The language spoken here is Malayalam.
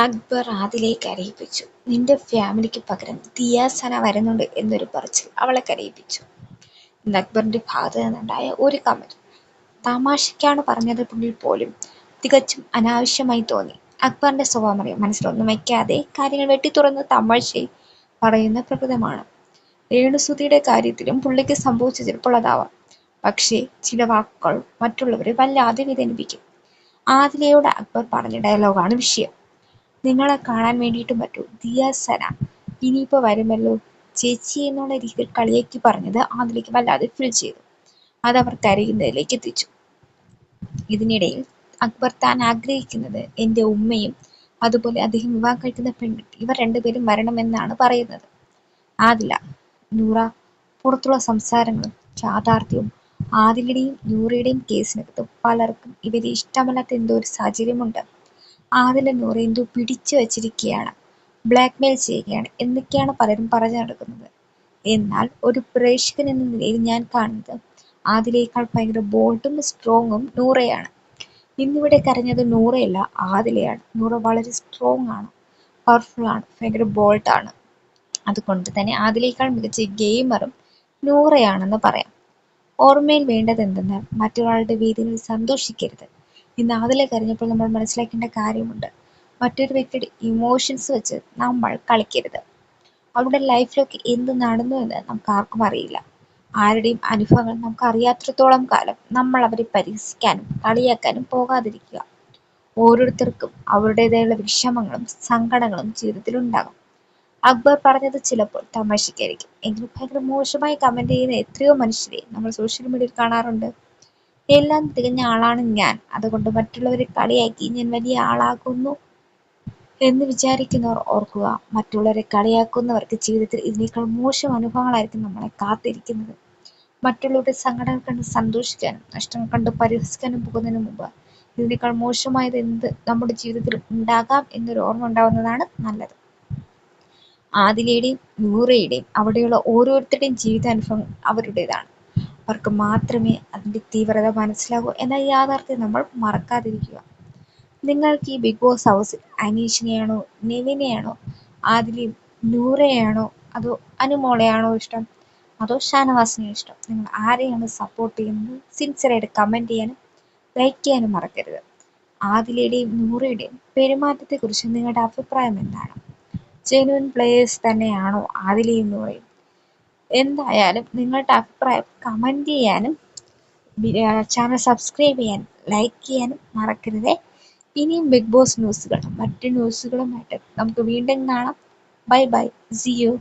അക്ബർ ആദിലയെ അറിയിപ്പിച്ചു നിന്റെ ഫാമിലിക്ക് പകരം ദിയാസന വരുന്നുണ്ട് എന്നൊരു പറച്ചിൽ അവളെ കരയിപ്പിച്ചു. ഇന്ന് അക്ബറിന്റെ ഭാഗത്ത് നിന്നുണ്ടായ ഒരു കമന്റ് തമാശയ്ക്കാണ് പറഞ്ഞതെങ്കിൽ പോലും തികച്ചും അനാവശ്യമായി തോന്നി. അക്ബറിന്റെ സ്വഭാവമറിയാം. മനസ്സിലൊന്നും വയ്ക്കാതെ കാര്യങ്ങൾ വെട്ടിത്തുറന്ന് തമാശ പറയുന്ന പ്രകൃതമാണ്. രേണുസുതിയുടെ കാര്യത്തിലും പുള്ളിക്ക് സംഭവിച്ച ചിലപ്പോൾ അതാവാം. പക്ഷേ ചില വാക്കുകൾ മറ്റുള്ളവരെ വല്ലാതെ വേദനിപ്പിക്കും. ആദിലയോട് അക്ബർ പറഞ്ഞ ഡയലോഗാണ് വിഷയം. നിങ്ങളെ കാണാൻ വേണ്ടിയിട്ട് പറ്റൂ ദിയ ദിയാസന ഇനിയിപ്പോ വരുമല്ലോ ചേച്ചി എന്നുള്ള രീതിയിൽ കളിയാക്കി പറഞ്ഞത് അതിലേക്ക് വല്ലാതെ ഫീൽ ചെയ്തു. അത് അവർ കരയുന്നതിലേക്ക് എത്തിച്ചു. ഇതിനിടയിൽ അക്ബർ താൻ ആഗ്രഹിക്കുന്നത് എന്റെ ഉമ്മയും അതുപോലെ അദ്ദേഹം വിവാഹം കഴിക്കുന്ന പെൺകുട്ടി ഇവർ രണ്ടുപേരും വരണമെന്നാണ് പറയുന്നത്. ആദില, നൂറ പുറത്തുള്ള സംസാരങ്ങളും യാഥാർത്ഥ്യവും ആദിലയുടെയും നൂറയുടെയും കേസിനകത്ത് പലർക്കും ഇവരെ ഇഷ്ടമല്ലാത്ത എന്തോ ഒരു സാഹചര്യമുണ്ട്. ആദില നൂറയെ എന്തോ പിടിച്ചു വച്ചിരിക്കുകയാണ്, ബ്ലാക്ക്മെയിൽ ചെയ്യുകയാണ് എന്നൊക്കെയാണ് പലരും പറഞ്ഞു നടക്കുന്നത്. എന്നാൽ ഒരു പ്രേക്ഷകൻ എന്ന നിലയിൽ ഞാൻ കാണുന്നത് ആദിലേക്കാൾ ഭയങ്കര ബോൾഡും സ്ട്രോങ്ങും നൂറയാണ്. ഇന്നിവിടെ കരഞ്ഞത് നൂറയല്ല ആദിലയാണ്. നൂറ വളരെ സ്ട്രോങ് ആണ്, പവർഫുൾ ആണ്, ഭയങ്കര ബോൾഡ് ആണ്. അതുകൊണ്ട് തന്നെ ആദിലേക്കാൾ മികച്ച ഗെയിമറും നൂറയാണെന്ന് പറയാം. ഓർമ്മയിൽ വേണ്ടത് എന്തെന്നാൽ മറ്റൊരാളുടെ വേദനയിൽ സന്തോഷിക്കരുത്. ഇന്ന് നാവിലെ കരഞ്ഞപ്പോൾ നമ്മൾ മനസ്സിലാക്കേണ്ട കാര്യമുണ്ട്. മറ്റൊരു വ്യക്തിയുടെ ഇമോഷൻസ് വെച്ച് നമ്മൾ കളിക്കരുത്. അവരുടെ ലൈഫിലൊക്കെ എന്ത് നടന്നു എന്ന് നമുക്ക് ആർക്കും അറിയില്ല. ആരുടെയും അനുഭവങ്ങൾ നമുക്ക് അറിയാത്രത്തോളം കാലം നമ്മൾ അവരെ പരിഹസിക്കാനും കളിയാക്കാനും പോകാതിരിക്കുക. ഓരോരുത്തർക്കും അവരുടേതായുള്ള വിഷമങ്ങളും സങ്കടങ്ങളും ജീവിതത്തിലുണ്ടാകും. അക്ബർ പറഞ്ഞത് ചിലപ്പോൾ തമാശയ്ക്കായിരിക്കും. എങ്കിലും ഭയങ്കര മോശമായി കമന്റ് ചെയ്യുന്ന എത്രയോ മനുഷ്യരെ നമ്മൾ സോഷ്യൽ മീഡിയയിൽ കാണാറുണ്ട്. എല്ലാം തികഞ്ഞ ആളാണ് ഞാൻ, അതുകൊണ്ട് മറ്റുള്ളവരെ കളിയാക്കി ഞാൻ വലിയ ആളാകുന്നു എന്ന് വിചാരിക്കുന്നവർ ഓർക്കുക, മറ്റുള്ളവരെ കളിയാക്കുന്നവർക്ക് ജീവിതത്തിൽ ഇതിനേക്കാൾ മോശം അനുഭവങ്ങളായിരിക്കും നമ്മളെ കാത്തിരിക്കുന്നത്. മറ്റുള്ളവരുടെ സങ്കടങ്ങൾ കണ്ട് സന്തോഷിക്കാനും നഷ്ടങ്ങൾ കണ്ട് പരിഹസിക്കാനും പോകുന്നതിന് മുമ്പ് ഇതിനേക്കാൾ മോശമായത് എന്ത് നമ്മുടെ ജീവിതത്തിൽ ഉണ്ടാകാം എന്നൊരു ഓർമ്മ ഉണ്ടാവുന്നതാണ് നല്ലത്. ആദിലയുടെയും നൂറയുടെയും അവിടെയുള്ള ഓരോരുത്തരുടെയും ജീവിതാനുഭവം അവരുടേതാണ്. അവർക്ക് മാത്രമേ അതിന്റെ തീവ്രത മനസ്സിലാകൂ എന്ന യാഥാർത്ഥ്യം നമ്മൾ മറക്കാതിരിക്കുക. നിങ്ങൾക്ക് ഈ ബിഗ് ബോസ് ഹൗസിൽ അനീഷിനെയാണോ നിവിനെയാണോ ആദിലിയും നൂറയാണോ അതോ അനുമോളയാണോ ഇഷ്ടം അതോ ഷാനവാസിനെയോ ഇഷ്ടം? നിങ്ങൾ ആരെയാണ് സപ്പോർട്ട് ചെയ്യുന്നത് സിൻസിയറായിട്ട് കമന്റ് ചെയ്യാനും ലൈക്ക് ചെയ്യാനും മറക്കരുത്. ആദിലയുടെയും നൂറയുടെയും പെരുമാറ്റത്തെക്കുറിച്ച് നിങ്ങളുടെ അഭിപ്രായം എന്താണ്? ജെനുവിൻ പ്ലേയേഴ്സ് തന്നെയാണോ ആദിലയും നൂറയും? എന്തായാലും നിങ്ങളുടെ അഭിപ്രായം കമന്റ് ചെയ്യാനും ചാനൽ സബ്സ്ക്രൈബ് ചെയ്യാനും ലൈക്ക് ചെയ്യാനും മറക്കരുതേ. ഇനിയും ബിഗ് ബോസ് ന്യൂസുകളും മറ്റ് ന്യൂസുകളുമായിട്ട് നമുക്ക് വീണ്ടും കാണാം. Bye bye see you